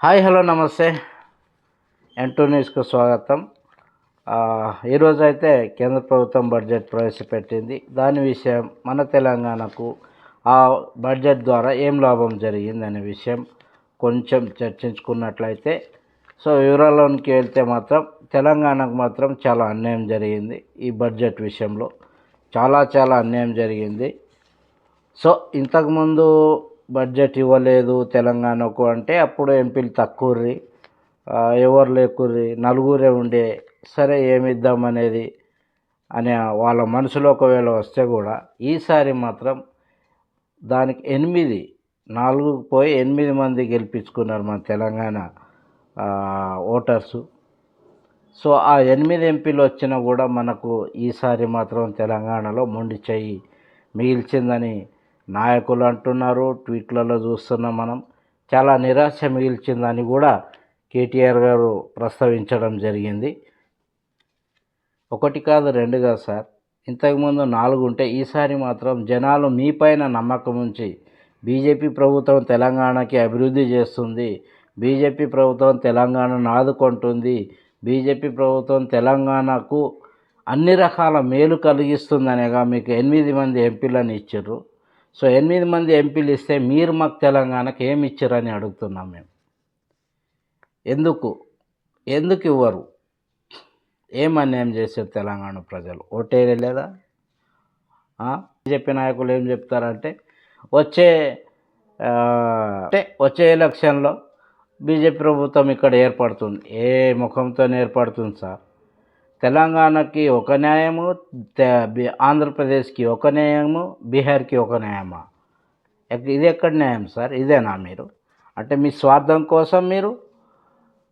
Hi hello నమస్తే. ఎంటూ న్యూస్కు స్వాగతం. ఈరోజు అయితే కేంద్ర ప్రభుత్వం బడ్జెట్ ప్రవేశపెట్టింది. దాని విషయం మన తెలంగాణకు ఆ బడ్జెట్ ద్వారా ఏం లాభం జరిగింది అనే విషయం కొంచెం చర్చించుకున్నట్లయితే సో వివరాల్లోనికి వెళ్తే మాత్రం తెలంగాణకు మాత్రం చాలా అన్యాయం జరిగింది ఈ బడ్జెట్ విషయంలో. చాలా చాలా అన్యాయం జరిగింది. సో ఇంతకుముందు బడ్జెట్ ఇవ్వలేదు తెలంగాణకు అంటే అప్పుడు ఎంపీలు తక్కువర్రి ఎవరు లేకుర్రి నలుగురే ఉండే సరే ఏమి ఇద్దామనేది అనే వాళ్ళ మనసులో ఒకవేళ వస్తే కూడా ఈసారి మాత్రం దానికి ఎనిమిది నాలుగు పోయి ఎనిమిది మంది గెలిపించుకున్నారు మన తెలంగాణ ఓటర్సు. సో ఆ ఎనిమిది ఎంపీలు వచ్చినా కూడా మనకు ఈసారి మాత్రం తెలంగాణలో మొండి చెయ్యి మిగిల్చిందని నాయకులు అంటున్నారు ట్వీట్లలో చూస్తున్నాం మనం. చాలా నిరాశ మిగిల్చిందని కూడా కేటీఆర్ గారు ప్రస్తావించడం జరిగింది. ఒకటి కాదు రెండు కాదు సార్. ఇంతకుముందు నాలుగు ఉంటే ఈసారి మాత్రం జనాలు మీపైన నమ్మకం ఉంచి బీజేపీ ప్రభుత్వం తెలంగాణకి అభివృద్ధి చేస్తుంది బీజేపీ ప్రభుత్వం తెలంగాణను ఆదుకుంటుంది బీజేపీ ప్రభుత్వం తెలంగాణకు అన్ని రకాల మేలు కలిగిస్తుందనేగా మీకు ఎనిమిది మంది ఎంపీలను ఇచ్చారు. సో ఎనిమిది మంది ఎంపీలు ఇస్తే మీరు మాకు తెలంగాణకు ఏమి ఇచ్చారని అడుగుతున్నాం మేము. ఎందుకు? ఎందుకు ఇవ్వరు? ఏం అన్యాయం చేశారు తెలంగాణ ప్రజలు? ఓటేయలేదా బీజేపీ నాయకులు ఏం చెప్తారంటే వచ్చే అంటే వచ్చే ఎలక్షన్లో బీజేపీ ప్రభుత్వం ఇక్కడ ఏర్పడుతుంది. ఏ ముఖంతో ఏర్పడుతుంది సార్. తెలంగాణకి ఒక న్యాయము ఆంధ్రప్రదేశ్కి ఒక న్యాయము బీహార్కి ఒక న్యాయమా? ఇది ఎక్కడ న్యాయం సార్? ఇదేనా మీరు? అంటే మీ స్వార్థం కోసం మీరు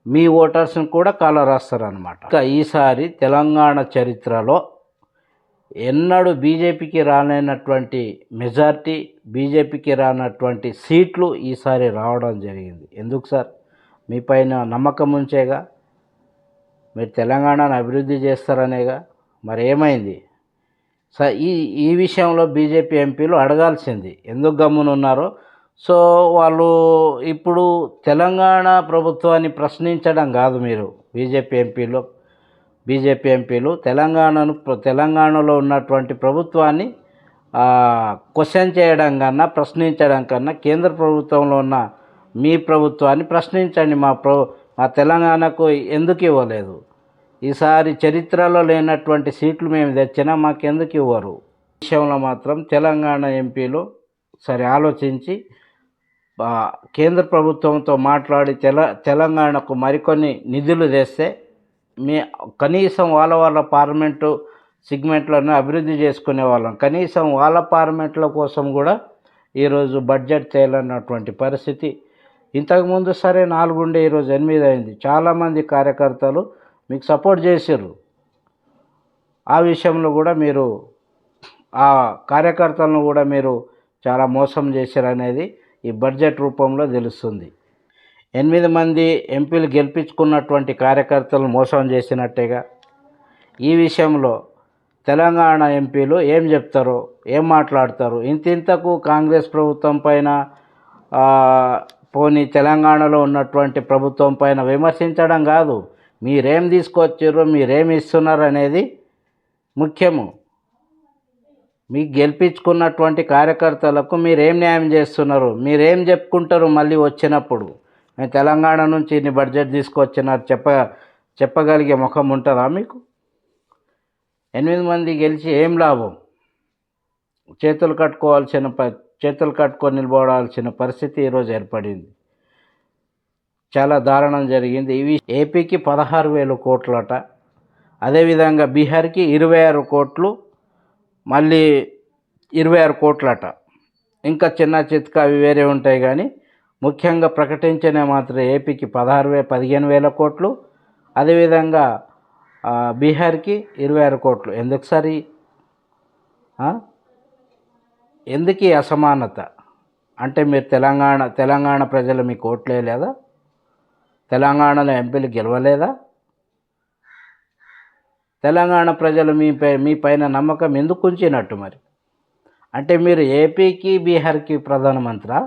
మీ ఓటర్స్ని కూడా కాల రాస్తారనమాట ఇంకా ఈసారి తెలంగాణ చరిత్రలో ఎన్నడూ బీజేపీకి రానైనటువంటి మెజార్టీ బీజేపీకి రానటువంటి సీట్లు ఈసారి రావడం జరిగింది. ఎందుకు సార్? మీ పైన నమ్మకం ఉంచేగా? మీరు తెలంగాణను అభివృద్ధి చేస్తారనేగా మరి ఏమైంది సార్ ఈ ఈ విషయంలో బీజేపీ ఎంపీలు అడగాల్సింది. ఎందుకు గమ్మునున్నారో? సో వాళ్ళు ఇప్పుడు తెలంగాణ ప్రభుత్వాన్ని ప్రశ్నించడం కాదు మీరు బీజేపీ ఎంపీలు. బీజేపీ ఎంపీలు తెలంగాణను తెలంగాణలో ఉన్నటువంటి ప్రభుత్వాన్ని క్వశ్చన్ చేయడం కన్నా ప్రశ్నించడం కన్నా కేంద్ర ప్రభుత్వంలో ఉన్న మీ ప్రభుత్వాన్ని ప్రశ్నించండి మా ప్ర మా తెలంగాణకు ఎందుకు ఇవ్వలేదు? ఈసారి చరిత్రలో లేనటువంటి సీట్లు మేము తెచ్చినా మాకెందుకు ఇవ్వరు? విషయంలో మాత్రం తెలంగాణ ఎంపీలు సరే ఆలోచించి కేంద్ర ప్రభుత్వంతో మాట్లాడి తెల తెలంగాణకు మరికొన్ని నిధులు తెస్తే మీ కనీసం వాళ్ళ వాళ్ళ పార్లమెంటు సిగ్మెంట్లను అభివృద్ధి చేసుకునే వాళ్ళం. కనీసం వాళ్ళ పార్లమెంట్ల కోసం కూడా ఈరోజు బడ్జెట్ తేలన్నటువంటి పరిస్థితి ఇంతకుముందు సరే నాలుగుండే ఈరోజు ఎనిమిది అయింది. చాలామంది కార్యకర్తలు మీకు సపోర్ట్ చేశారు ఆ విషయంలో కూడా మీరు ఆ కార్యకర్తలను కూడా మీరు చాలా మోసం చేశారనేది ఈ బడ్జెట్ రూపంలో తెలుస్తుంది. ఎనిమిది మంది ఎంపీలు గెలిపించుకున్నటువంటి కార్యకర్తలను మోసం చేసినట్టేగా. ఈ విషయంలో తెలంగాణ ఎంపీలు ఏం చెప్తారో ఏం మాట్లాడతారు ఇంతింతకు కాంగ్రెస్ ప్రభుత్వం పైన పోనీ తెలంగాణలో ఉన్నటువంటి ప్రభుత్వం పైన విమర్శించడం కాదు. మీరేం తీసుకొచ్చారో మీరేం ఇస్తున్నారు అనేది ముఖ్యము. మీకు గెలిపించుకున్నటువంటి కార్యకర్తలకు మీరేం న్యాయం చేస్తున్నారు? మీరేం చెప్పుకుంటారు మళ్ళీ వచ్చినప్పుడు? మేము తెలంగాణ నుంచి ఇన్ని బడ్జెట్ తీసుకొచ్చినారు చెప్ప చెప్పగలిగే ముఖం ఉంటుందా మీకు? ఎనిమిది మంది గెలిచి ఏం లాభం? చేతులు కట్టుకోవాల్సిన ప చేతులు కట్టుకొని నిలబడాల్సిన పరిస్థితి ఈరోజు ఏర్పడింది. చాలా దారుణం జరిగింది. ఇవి ఏపీకి పదహారు వేల కోట్లట. అదేవిధంగా బీహార్కి ఇరవై ఆరు కోట్లు మళ్ళీ ఇరవై ఆరు కోట్లట. ఇంకా చిన్న చిత్క అవి వేరే ఉంటాయి కానీ ముఖ్యంగా ప్రకటించిన మాత్రం ఏపీకి పదహారు వే పదిహేను వేల కోట్లు అదేవిధంగా బీహార్కి ఇరవై ఆరు కోట్లు. ఎందుకు సరి? ఎందుకు అసమానత? అంటే మీరు తెలంగాణ తెలంగాణ ప్రజలు మీకు ఓట్లే లేదా తెలంగాణలో ఎంపీలు గెలవలేదా? తెలంగాణ ప్రజలు మీపై మీ పైన నమ్మకం ఎందుకు ఉంచినట్టు మరి? అంటే మీరు ఏపీకి బీహార్కి ప్రధానమంత్రా?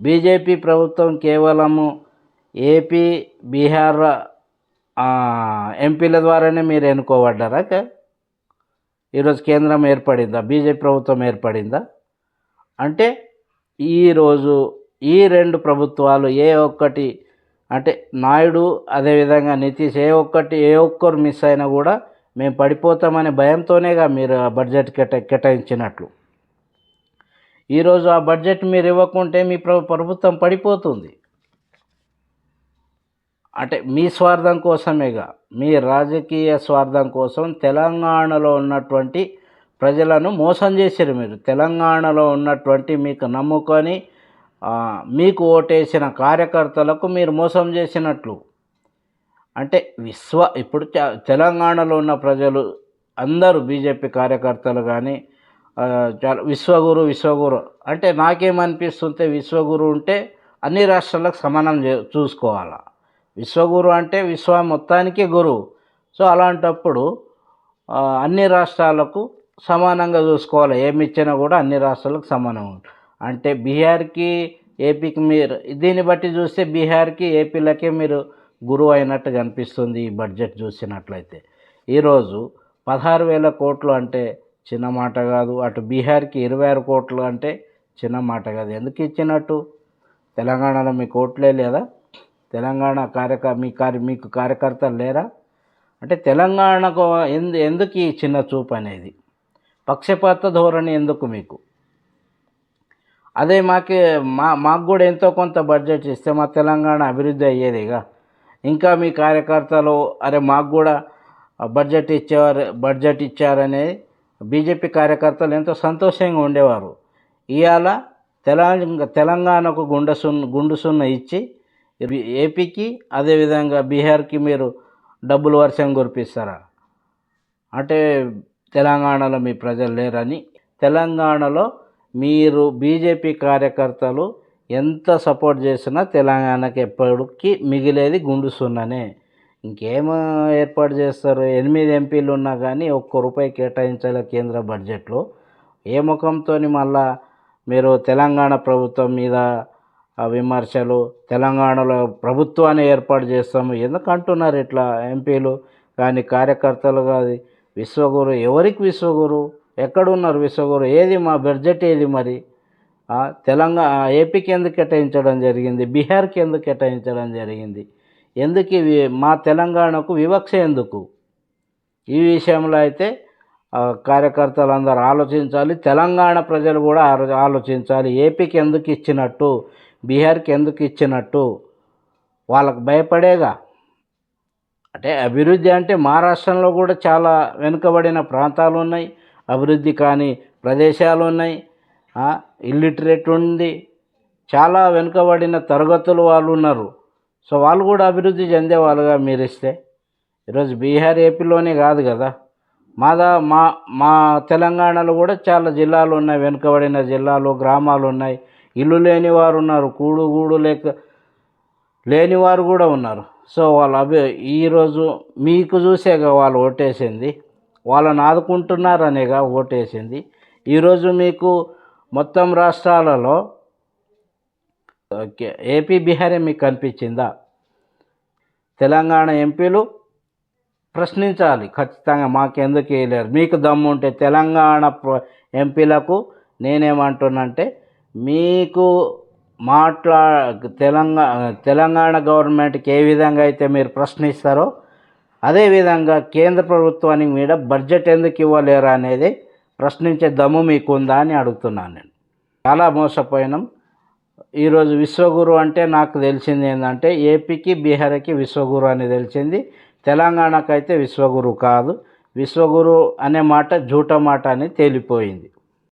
బీజేపీ ప్రభుత్వం కేవలము ఏపీ బీహార్ ఎంపీల ద్వారానే మీరు ఎన్నుకోబడ్డారా? ఈరోజు కేంద్రం ఏర్పడిందా? బీజేపీ ప్రభుత్వం ఏర్పడిందా? అంటే ఈరోజు ఈ రెండు ప్రభుత్వాలు ఏ ఒక్కటి అంటే నాయుడు అదేవిధంగా నితీష్ ఏ ఒక్కటి ఏ ఒక్కరు మిస్ అయినా కూడా మేము పడిపోతామనే భయంతోనేగా మీరు ఆ బడ్జెట్ కేట కేటాయించినట్లు. ఈరోజు ఆ బడ్జెట్ మీరు ఇవ్వకుంటే మీ ప్రభుత్వం పడిపోతుంది. అంటే మీ స్వార్థం కోసమేగా మీ రాజకీయ స్వార్థం కోసం తెలంగాణలో ఉన్నటువంటి ప్రజలను మోసం చేశారు మీరు. తెలంగాణలో ఉన్నటువంటి మీకు నమ్ముకొని మీకు ఓటేసిన కార్యకర్తలకు మీరు మోసం చేసినట్లు. అంటే విశ్వ ఇప్పుడు తెలంగాణలో ఉన్న ప్రజలు అందరూ బీజేపీ కార్యకర్తలు కానీ చాలా విశ్వగురు విశ్వగురు. అంటే నాకేమనిపిస్తుంటే విశ్వగురు ఉంటే అన్ని రాష్ట్రాలకు సమానం చే చూసుకోవాలా. విశ్వగురు అంటే విశ్వ మొత్తానికి గురువు సో అలాంటప్పుడు అన్ని రాష్ట్రాలకు సమానంగా చూసుకోవాలి. ఏమి ఇచ్చినా కూడా అన్ని రాష్ట్రాలకు సమానం. అంటే బీహార్కి ఏపీకి మీరు దీన్ని బట్టి చూస్తే బీహార్కి ఏపీలకే మీరు గురువు అయినట్టు కనిపిస్తుంది ఈ బడ్జెట్ చూసినట్లయితే. ఈరోజు పదహారు వేల కోట్లు అంటే చిన్న మాట కాదు. అటు బీహార్కి ఇరవై ఆరు కోట్లు అంటే చిన్న మాట కాదు. ఎందుకు ఇచ్చినట్టు? తెలంగాణలో మీ కోట్లే లేదా? తెలంగాణ కార్యక మీ కార్య మీకు కార్యకర్తలు లేరా? అంటే తెలంగాణకు ఎందు ఎందుకు ఈ చిన్న చూపు అనేది? పక్షపాత ధోరణి ఎందుకు మీకు? అదే మాకి మా మాకు కూడా ఎంతో కొంత బడ్జెట్ ఇస్తే మా తెలంగాణ అభివృద్ధి అయ్యేదిగా. ఇంకా మీ కార్యకర్తలు అరే మాకు కూడా బడ్జెట్ ఇచ్చేవారు బడ్జెట్ ఇచ్చారనే బీజేపీ కార్యకర్తలు ఎంతో సంతోషంగా ఉండేవారు. ఇవాళ తెలంగాణ తెలంగాణకు గుండె సున్న గుండు సున్న ఇచ్చి ఏపీకి అదేవిధంగా బీహార్కి మీరు డబ్బులు వర్షం కురిపిస్తారా? అంటే తెలంగాణలో మీ ప్రజలు లేరని. తెలంగాణలో మీరు బీజేపీ కార్యకర్తలు ఎంత సపోర్ట్ చేసినా తెలంగాణకి ఎప్పటికీ మిగిలేది గుండు సున్ననే. ఇంకేం ఏర్పాటు చేస్తారు? ఎనిమిది ఎంపీలు ఉన్నా కానీ ఒక్క రూపాయి కేటాయించాలి కేంద్ర బడ్జెట్లో. ఏ ముఖంతో మళ్ళా మీరు తెలంగాణ ప్రభుత్వం మీద విమర్శలు తెలంగాణలో ప్రభుత్వాన్ని ఏర్పాటు చేస్తాము. ఎందుకు అంటున్నారు ఇట్లా ఎంపీలు? కానీ కార్యకర్తలు కాదు. విశ్వగురు ఎవరికి విశ్వగురు? ఎక్కడున్నారు విశ్వగురు? ఏది మా బడ్జెట్ ఏది మరి? తెలంగాణ ఏపీకి ఎందుకు కేటాయించడం జరిగింది? బీహార్కి ఎందుకు కేటాయించడం జరిగింది? ఎందుకు ఇవి మా తెలంగాణకు వివక్ష ఎందుకు? ఈ విషయంలో అయితే కార్యకర్తలు అందరూ ఆలోచించాలి. తెలంగాణ ప్రజలు కూడా ఆలోచించాలి. ఏపీకి ఎందుకు ఇచ్చినట్టు? బీహార్కి ఎందుకు ఇచ్చినట్టు వాళ్ళకు భయపడేగా? అంటే అభివృద్ధి అంటే మహారాష్ట్రంలో కూడా చాలా వెనుకబడిన ప్రాంతాలు ఉన్నాయి. అభివృద్ధి కాని ప్రదేశాలు ఉన్నాయి. ఇల్లిటరేట్ ఉంది. చాలా వెనుకబడిన తరగతులు వాళ్ళు ఉన్నారు. సో వాళ్ళు కూడా అభివృద్ధి చెందే వాళ్ళుగా మీరు ఇస్తే ఈరోజు బీహార్ ఏపీలోనే కాదు కదా. మాదా మా మా తెలంగాణలో కూడా చాలా జిల్లాలు ఉన్నాయి. వెనుకబడిన జిల్లాలు గ్రామాలు ఉన్నాయి. ఇల్లు లేని వారు ఉన్నారు కూడు గూడు లేక లేనివారు కూడా ఉన్నారు. సో వాళ్ళు అభి ఈరోజు మీకు చూసేగా వాళ్ళు ఓటేసింది వాళ్ళని ఆదుకుంటున్నారనేగా ఓటేసింది. ఈరోజు మీకు మొత్తం రాష్ట్రాలలో ఓకే ఏపీ బీహారే మీకు కనిపించిందా? తెలంగాణ ఎంపీలు ప్రశ్నించాలి ఖచ్చితంగా మాకెందుకు వేయలేరు. మీకు దమ్ముంటే తెలంగాణ ప్ర- ఎంపీలకు నేనేమంటున్నంటే మీకు మాట్లా తెలంగాణ తెలంగాణ గవర్నమెంట్కి ఏ విధంగా అయితే మీరు ప్రశ్నిస్తారో అదేవిధంగా కేంద్ర ప్రభుత్వానికి మీద బడ్జెట్ ఎందుకు ఇవ్వలేరు అనేది ప్రశ్నించే దమ్ము మీకు ఉందా అని అడుగుతున్నాను నేను. చాలా మోసపోయినాం. ఈరోజు విశ్వగురు అంటే నాకు తెలిసింది ఏంటంటే ఏపీకి బీహార్కి విశ్వగురు అని తెలిసింది. తెలంగాణకైతే విశ్వగురు కాదు. విశ్వగురు అనే మాట జూట మాట అని తేలిపోయింది.